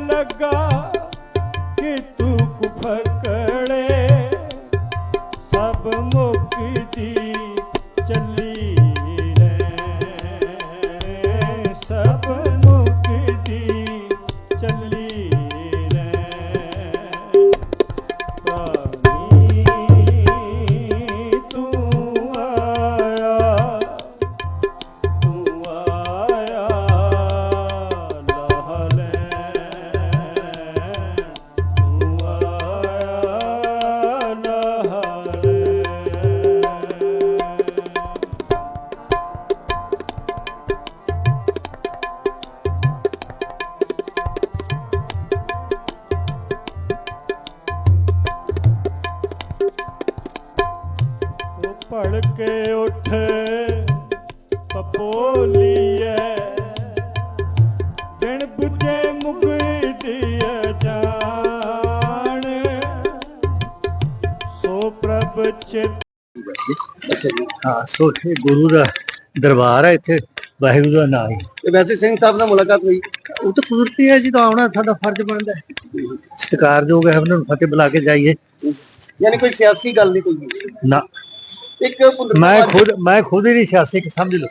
ਲੱਗਾ ਕਿ ਤੂੰ ਸਭ ਮੁਕਤੀ ਚੱਲੀ ਉਠ ਪਪੋਲੀਐ ਬਿਨ ਬੁਝੇ ਮੁਕਤੀ ਜਾਣ। ਸੋ ਪ੍ਰਭ ਚਿਤ ਹਾਂ ਸੋ ਇਹ ਗੁਰੂ ਦਾ ਦਰਬਾਰ ਹੈ ਇੱਥੇ ਵਾਹਿਗੁਰੂ ਦਾ ਨਾਮ ਹੈ। ਤੇ ਵੈਸੇ ਸਿੰਘ ਸਾਹਿਬ ਨਾਲ ਮੁਲਾਕਾਤ ਹੋਈ। ਉਹ ਤਾਂ ਕੁਦਰਤੀ ਹੈ ਜੀ ਤਾਂ ਆਉਣਾ ਸਾਡਾ ਫਰਜ਼ ਬਣਦਾ ਹੈ। ਸਤਿਕਾਰਯੋਗ ਹੈ ਉਹਨਾਂ ਨੂੰ ਫਤਿਹ ਬੁਲਾ ਕੇ ਜਾਈਏ। ਯਾਨੀ ਕੋਈ ਸਿਆਸੀ ਗੱਲ ਨਹੀਂ ਕੋਈ। ਨਾ। ਇੱਕ ਮੈਂ ਖੁਦ ਮੈਂ ਖੁਦ ਹੀ ਨਹੀਂ ਸਿਆਸੀ ਸਮਝ ਲਓ।